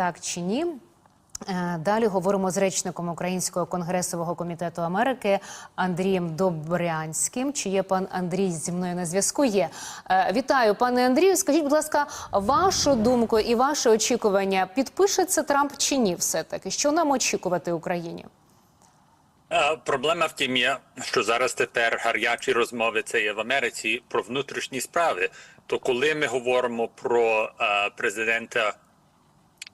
так чи ні. Е, Далі говоримо з речником Українського конгресового комітету Америки Андрієм Добрянським. Чи є пан Андрій зі мною на зв'язку? Є Е, вітаю, пане Андрію. Скажіть, будь ласка, вашу думку і ваше очікування підпишеться Трамп чи ні? Все таки, що нам очікувати Україні? Е, Проблема в тім є, що зараз тепер гарячі розмови це є в Америці про внутрішні справи. То коли ми говоримо про президента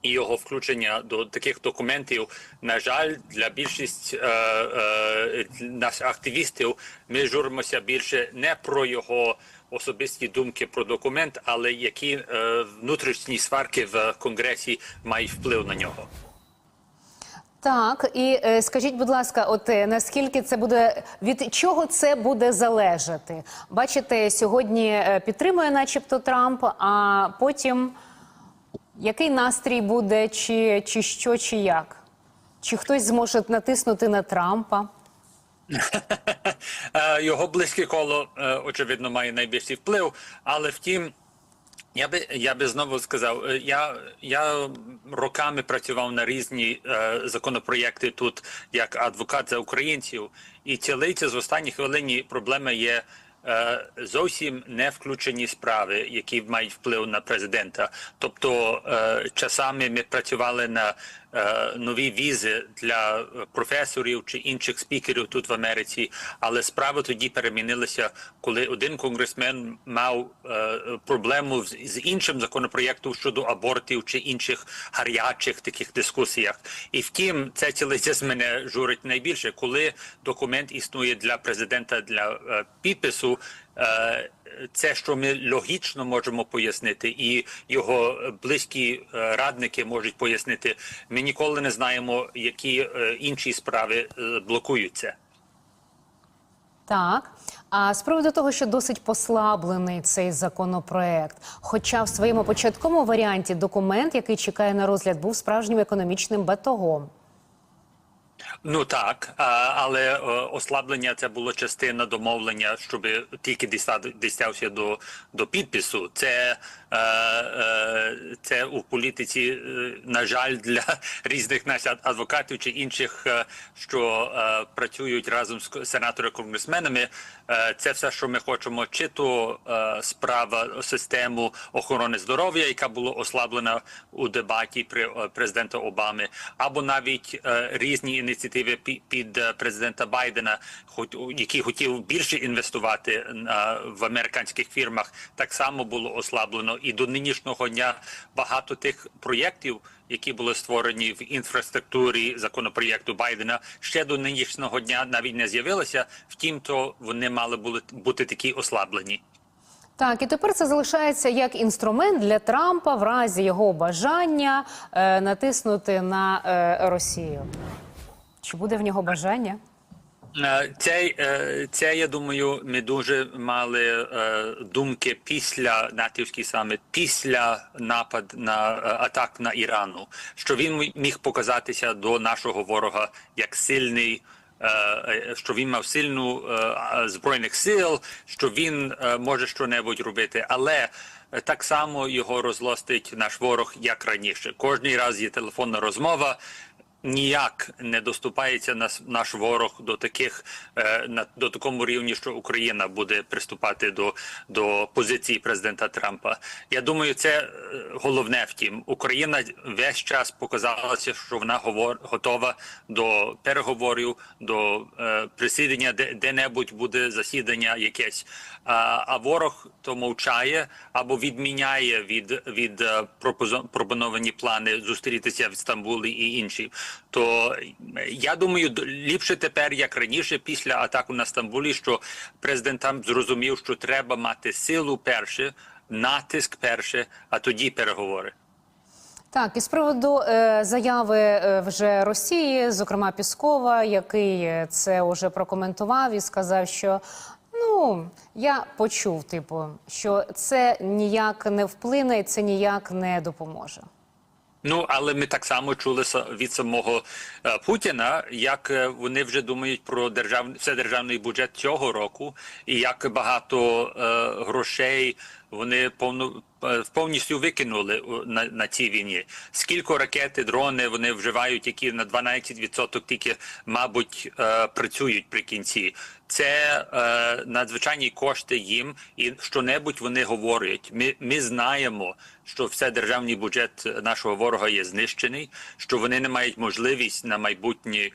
і його включення до таких документів, на жаль, для більшість е, е, наших активістів ми журимося більше не про його особисті думки про документ, але які е, внутрішні сварки в конгресі мають вплив на нього. Так, і е, скажіть, будь ласка, от е, наскільки це буде від чого це буде залежати? Бачите, сьогодні е, підтримує, начебто, Трамп, а потім який настрій буде, чи, чи що, чи як? Чи хтось зможе натиснути на Трампа? Е, Його близьке коло е, очевидно має найбільший вплив, але втім. Я би я би знову сказав, е, я я роками працював на різні е, законопроєкти тут як адвокат за українців, і цілиться з останніх хвилині проблема є зовсім не включені справи, які мають вплив на президента. Тобто е, часами ми працювали на е, нові візи для професорів чи інших спікерів тут в Америці, але справи тоді перемінилися, коли один конгресмен мав е, проблему з, іншим законопроєктом щодо абортів чи інших гарячих таких дискусіях. І втім, це цілиця з мене журить найбільше, коли документ існує для президента для е, підпису. Е, це, що ми логічно можемо пояснити, і його близькі е, радники можуть пояснити. Ми ніколи не знаємо, які е, інші справи е, блокуються. Так. А з приводу того, що досить послаблений цей законопроект, хоча в своєму початковому варіанті документ, який чекає на розгляд, був справжнім економічним батогом. Ну так, але е, ослаблення це було частина домовлення, щоб тільки дістався до, до підпису. Це, е, е, це у політиці, на жаль, для різних наших адвокатів чи інших, що працюють разом з сенаторами конгресменами. Це все, що ми хочемо, чи то справа систему охорони здоров'я, яка була ослаблена у дебаті при президента Обами, або навіть різні ініціативи пі- під е, президента Байдена, які хотів більше інвестувати в американських фірмах, так само було ослаблено. І до нинішнього дня багато тих проєктів, які були створені в інфраструктурі законопроєкту Байдена, ще до нинішнього дня навіть не з'явилися. Втім, то вони мали були бути такі ослаблені. Так, і тепер це залишається як інструмент для Трампа в разі його бажання е, натиснути на е, Росію. Чи буде в нього бажання? Це, це, я думаю, ми дуже мали е, думки після натівський саміт, після напад на е, атак на Ірану, що він міг показатися до нашого ворога як сильний. е, Що він мав сильну збройних сил, що він може що-небудь робити, але так само його розлостить наш ворог як раніше. Кожний раз є телефонна розмова ніяк не доступається нас наш ворог до таких е, на до такому рівні, що Україна буде приступати до, до позиції президента Трампа. Я думаю, це е, головне. Втім, Україна весь час показалася, що вона говор готова до переговорів, до е, присідання, де де-небудь буде засідання якесь. А, а ворог то мовчає або відміняє від від е, пропоновані плани зустрітися в Стамбулі і інші. То е, я думаю, ліпше тепер, як раніше, після атаку на Стамбулі, що президент там зрозумів, що треба мати силу перше, натиск перше, а тоді переговори. Так, і з приводу е, заяви е, вже Росії, зокрема Піскова, який е, це вже прокоментував і сказав, що ну я почув, типу, що це ніяк не вплине, і це ніяк не допоможе. Ну але ми так само чули від самого е, Путіна, як е, вони вже думають про держав... вседержавний бюджет цього року, і як багато е, грошей вони повно повністю викинули на, на цій війні. Скільки ракети, дрони вони вживають, які на 12% тільки, мабуть, е, працюють при кінці. Це е, надзвичайні кошти їм, і що-небудь вони говорять. Ми, ми знаємо, що все державний бюджет нашого ворога є знищений, що вони не мають можливість на майбутнє е,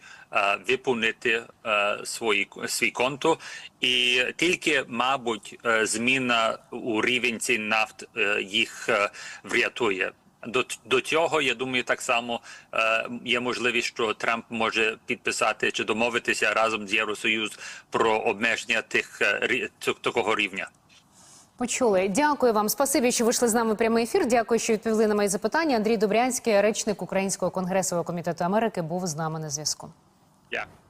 виповнити е, свої свій конто, і тільки, мабуть, е, зміна у рівень цін нафт е, їх е, врятує. До, до цього я думаю, так само е, є можливість, що Трамп може підписати чи домовитися разом з Євросоюз про обмеження тих е, такого рівня. Почули. Дякую вам. Спасибі, що вийшли з нами в прямий ефір. Дякую, що відповіли на мої запитання. Андрій Добрянський, речник Українського конгресового комітету Америки, був з нами на зв'язку. Дякую.